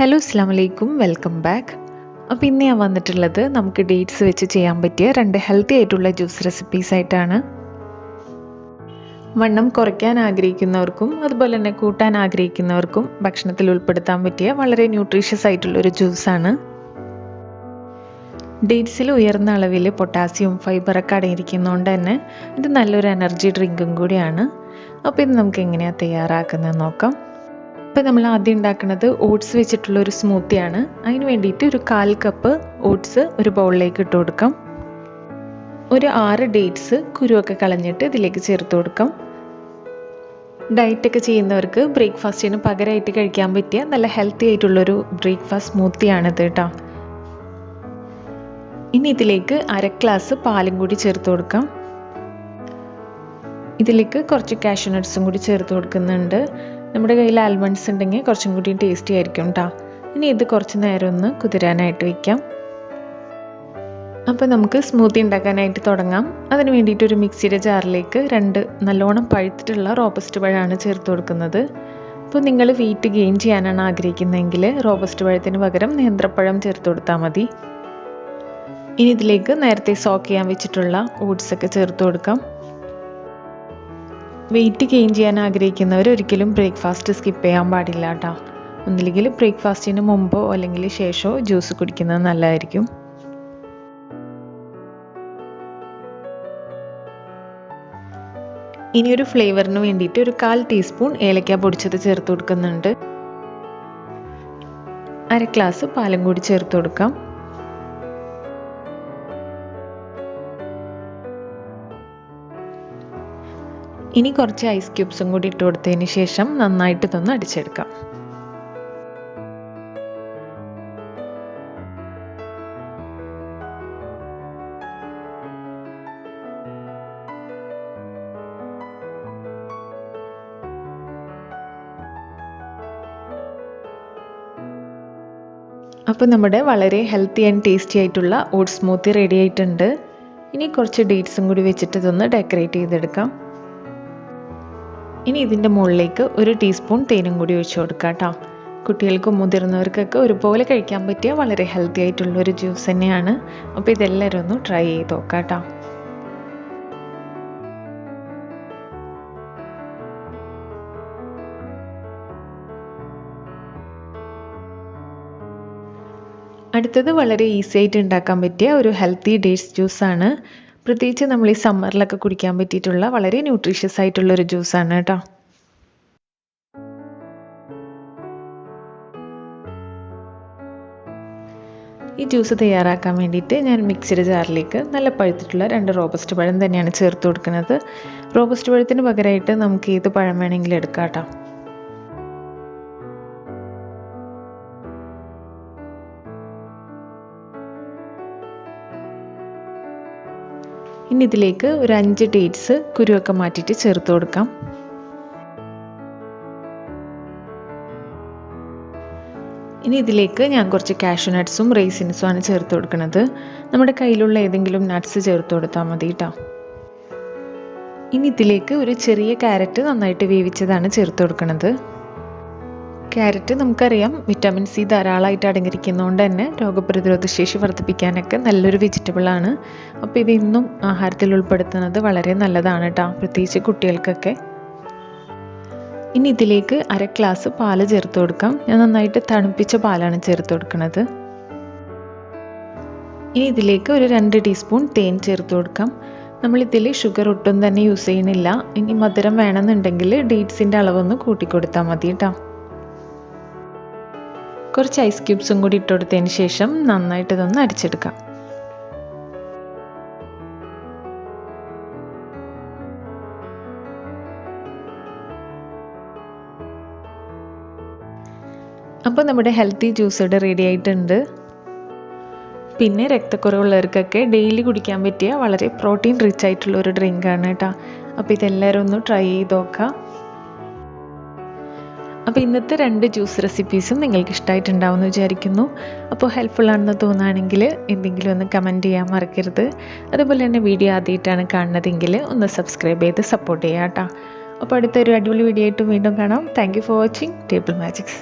Hello അസ്സാം വലൈക്കും welcome back അപ്പോൾ ഇന്ന് ഞാൻ വന്നിട്ടുള്ളത് നമുക്ക് ഡേറ്റ്സ് വെച്ച് ചെയ്യാൻ പറ്റിയ രണ്ട് ഹെൽത്തി ആയിട്ടുള്ള ജ്യൂസ് റെസിപ്പീസ് ആയിട്ടാണ്. വണ്ണം കുറയ്ക്കാൻ ആഗ്രഹിക്കുന്നവർക്കും അതുപോലെ തന്നെ കൂട്ടാൻ ആഗ്രഹിക്കുന്നവർക്കും ഭക്ഷണത്തിൽ ഉൾപ്പെടുത്താൻ പറ്റിയ വളരെ ന്യൂട്രീഷ്യസ് ആയിട്ടുള്ള ഒരു ജ്യൂസാണ് ഡേറ്റ്സിൽ ഉയർന്ന അളവിൽ പൊട്ടാസ്യവും ഫൈബറൊക്കെ അടങ്ങിയിരിക്കുന്നതുകൊണ്ട് തന്നെ ഇത് നല്ലൊരു എനർജി ഡ്രിങ്കും കൂടിയാണ്. അപ്പോൾ ഇത് നമുക്ക് എങ്ങനെയാണ് തയ്യാറാക്കുന്നത് നോക്കാം. അപ്പോൾ നമ്മൾ ആദ്യം ഉണ്ടാക്കുന്നത് ഓട്സ് വെച്ചിട്ടുള്ള ഒരു സ്മൂത്തിയാണ്. അതിന് വേണ്ടിയിട്ട് ഒരു കാൽ കപ്പ് ഓട്സ് ഒരു ബൗളിലേക്ക് ഇട്ട് കൊടുക്കാം. ഒരു ആറ് ഡേറ്റ്സ് കുരുവൊക്കെ കളഞ്ഞിട്ട് ഇതിലേക്ക് ചേർത്ത് കൊടുക്കാം. ഡയറ്റൊക്കെ ചെയ്യുന്നവർക്ക് ബ്രേക്ക്ഫാസ്റ്റിന് പകരമായിട്ട് കഴിക്കാൻ പറ്റിയ നല്ല ഹെൽത്തി ആയിട്ടുള്ളൊരു ബ്രേക്ക്ഫാസ്റ്റ് സ്മൂത്തിയാണിത് കേട്ടോ. ഇനി ഇതിലേക്ക് അര ഗ്ലാസ് പാലും കൂടി ചേർത്ത് കൊടുക്കാം. ഇതിലേക്ക് കുറച്ച് കാഷ്യൂ നട്ട്സും കൂടി ചേർത്ത് കൊടുക്കുന്നുണ്ട്. നമ്മുടെ കയ്യിൽ ആൽമണ്ട്സ് ഉണ്ടെങ്കിൽ കുറച്ചും കൂടി ടേസ്റ്റി ആയിരിക്കും കേട്ടോ ഇനി ഇത് കുറച്ച് നേരം ഒന്ന് കുതിരാനായിട്ട് വയ്ക്കാം അപ്പോൾ നമുക്ക് സ്മൂത്തി ഉണ്ടാക്കാനായിട്ട് തുടങ്ങാം. അതിന് വേണ്ടിയിട്ട് ഒരു മിക്സിയുടെ ജാറിലേക്ക് രണ്ട് നല്ലോണം പഴുത്തിട്ടുള്ള റോബസ്റ്റ് പഴമാണ് ചേർത്ത് കൊടുക്കുന്നത്. അപ്പോൾ നിങ്ങൾ വെയിറ്റ് ഗെയിൻ ചെയ്യാനാണ് ആഗ്രഹിക്കുന്നതെങ്കിൽ റോബസ്റ്റ് പഴത്തിന് പകരം നേന്ത്രപ്പഴം ചേർത്ത് കൊടുത്താൽ മതി. ഇനി ഇതിലേക്ക് നേരത്തെ സോക്ക് ചെയ്യാൻ വെച്ചിട്ടുള്ള ഓട്സ് ഒക്കെ ചേർത്ത് കൊടുക്കാം. വെയിറ്റ് ഗെയിൻ ചെയ്യാൻ ആഗ്രഹിക്കുന്നവർ ഒരിക്കലും ബ്രേക്ക്ഫാസ്റ്റ് സ്കിപ്പ് ചെയ്യാൻ പാടില്ല കേട്ടോ. ഒന്നില്ലെങ്കിൽ ബ്രേക്ക്ഫാസ്റ്റിന് മുമ്പോ അല്ലെങ്കിൽ ശേഷമോ ജ്യൂസ് കുടിക്കുന്നത് നല്ലതായിരിക്കും. ഇനി ഒരു ഫ്ലേവറിന് വേണ്ടിയിട്ട് ഒരു കാൽ ടീസ്പൂൺ ഏലക്ക പൊടിച്ചത് ചേർത്ത് കൊടുക്കുന്നുണ്ട്. അര ഗ്ലാസ് പാലും കൂടി ചേർത്ത് കൊടുക്കാം. ഇനി കുറച്ച് ഐസ് ക്യൂബ്സും കൂടി ഇട്ട് കൊടുത്തതിന് ശേഷം നന്നായിട്ട് ഇതൊന്ന് അടിച്ചെടുക്കാം. അപ്പോൾ നമ്മുടെ വളരെ ഹെൽത്തി ആൻഡ് ടേസ്റ്റി ആയിട്ടുള്ള ഓട്സ് സ്മൂത്തി റെഡി ആയിട്ടുണ്ട്. ഇനി കുറച്ച് ഡേറ്റ്സും കൂടി വെച്ചിട്ട് ഇതൊന്ന് ഡെക്കറേറ്റ് ചെയ്തെടുക്കാം. ഇനി ഇതിന്റെ മുകളിലേക്ക് ഒരു ടീസ്പൂൺ തേനും കൂടി ഒഴിച്ചു കൊടുക്കാം കേട്ടോ. കുട്ടികൾക്കും മുതിർന്നവർക്കൊക്കെ ഒരുപോലെ കഴിക്കാൻ പറ്റിയ വളരെ ഹെൽത്തി ആയിട്ടുള്ള ഒരു ജ്യൂസ് തന്നെയാണ്. അപ്പോൾ ഇതെല്ലാവരും ഒന്ന് ട്രൈ ചെയ്ത് നോക്കാം കേട്ടോ. അടുത്തത് വളരെ ഈസി ആയിട്ട് ഉണ്ടാക്കാൻ പറ്റിയ ഒരു ഹെൽത്തി ഡേറ്റ്സ് ജ്യൂസാണ് പ്രത്യേകിച്ച് നമ്മൾ ഈ സമ്മറിലൊക്കെ കുടിക്കാൻ പറ്റിയിട്ടുള്ള വളരെ ന്യൂട്രീഷ്യസ് ആയിട്ടുള്ള ഒരു ജ്യൂസാണ് കേട്ടോ. ഈ ജ്യൂസ് തയ്യാറാക്കാൻ വേണ്ടിയിട്ട് ഞാൻ മിക്സിയുടെ ജാറിലേക്ക് നല്ല പഴുത്തിട്ടുള്ള രണ്ട് റോബസ്റ്റ് പഴം തന്നെയാണ് ചേർത്ത് കൊടുക്കുന്നത്. റോബസ്റ്റ് പഴത്തിന് പകരമായിട്ട് നമുക്ക് ഏത് പഴം വേണമെങ്കിലും എടുക്കാം കേട്ടോ. ഇനി ഇതിലേക്ക് ഒരു അഞ്ച് ഡേറ്റ്സ് കുരുവൊക്കെ മാറ്റിയിട്ട് ചേർത്ത് കൊടുക്കാം. ഇനി ഇതിലേക്ക് ഞാൻ കുറച്ച് കാഷ്യൂ നട്ട്സും റേസിൻസും ആണ് ചേർത്ത് കൊടുക്കുന്നത് നമ്മുടെ കയ്യിലുള്ള ഏതെങ്കിലും നട്ട്സ് ചേർത്ത് കൊടുത്താൽ മതി കേട്ടോ ഇനി ഇതിലേക്ക് ഒരു ചെറിയ ക്യാരറ്റ് നന്നായിട്ട് വേവിച്ചതാണ് ചേർത്ത് കൊടുക്കുന്നത് ക്യാരറ്റ് നമുക്കറിയാം. വിറ്റാമിൻ സി ധാരാളമായിട്ട് അടങ്ങിയിരിക്കുന്നതുകൊണ്ട് തന്നെ രോഗപ്രതിരോധ ശേഷി വർദ്ധിപ്പിക്കാനൊക്കെ നല്ലൊരു വെജിറ്റബിളാണ് അപ്പോൾ ഇത് ഇന്നും ആഹാരത്തിൽ ഉൾപ്പെടുത്തുന്നത് വളരെ നല്ലതാണ് കേട്ടോ പ്രത്യേകിച്ച് കുട്ടികൾക്കൊക്കെ. ഇനി ഇതിലേക്ക് അര ഗ്ലാസ് പാൽ ചേർത്ത് കൊടുക്കാം. ഞാൻ നന്നായിട്ട് തണുപ്പിച്ച പാലാണ് ചേർത്ത് കൊടുക്കുന്നത് ഇനി ഇതിലേക്ക് ഒരു രണ്ട് ടീസ്പൂൺ തേൻ ചേർത്ത് കൊടുക്കാം. നമ്മളിതിൽ ഷുഗർ ഒട്ടും തന്നെ യൂസ് ചെയ്യുന്നില്ല. ഇനി മധുരം വേണമെന്നുണ്ടെങ്കിൽ ഡേറ്റ്സിന്റെ അളവൊന്ന് കൂട്ടിക്കൊടുത്താൽ മതി കേട്ടോ കുറച്ച് ഐസ് ക്യൂബ്സും കൂടി ഇട്ട് കൊടുത്തതിന് ശേഷം നന്നായിട്ട് ഇതൊന്ന് അടിച്ചെടുക്കാം. അപ്പോൾ നമ്മുടെ ഹെൽത്തി ജ്യൂസ് ഇവിടെ റെഡി ആയിട്ടുണ്ട്. പിന്നെ രക്തക്കുറവുള്ളവർക്കൊക്കെ ഡെയിലി കുടിക്കാൻ പറ്റിയ വളരെ പ്രോട്ടീൻ റിച്ച് ആയിട്ടുള്ള ഒരു ഡ്രിങ്കാണ് കേട്ടോ. അപ്പോൾ ഇതെല്ലാവരും ഒന്ന് ട്രൈ ചെയ്ത് നോക്കാം. അപ്പോൾ ഇന്നത്തെ രണ്ട് ജ്യൂസ് റെസിപ്പീസും നിങ്ങൾക്ക് ഇഷ്ടമായിട്ടുണ്ടാവുമെന്ന് വിചാരിക്കുന്നു. അപ്പോൾ ഹെൽപ്ഫുൾ ആണെന്ന് തോന്നുകയാണെങ്കിൽ എന്തെങ്കിലും ഒന്ന് കമന്റ് ചെയ്യാൻ മറക്കരുത്. അതുപോലെ തന്നെ വീഡിയോ ആദ്യമായിട്ടാണ് കാണുന്നതെങ്കിൽ ഒന്ന് സബ്സ്ക്രൈബ് ചെയ്ത് സപ്പോർട്ട് ചെയ്യാം കേട്ടോ. അപ്പോൾ അടുത്തൊരു അടിപൊളി വീഡിയോ ആയിട്ട് വീണ്ടും കാണാം. Thank for watching table magics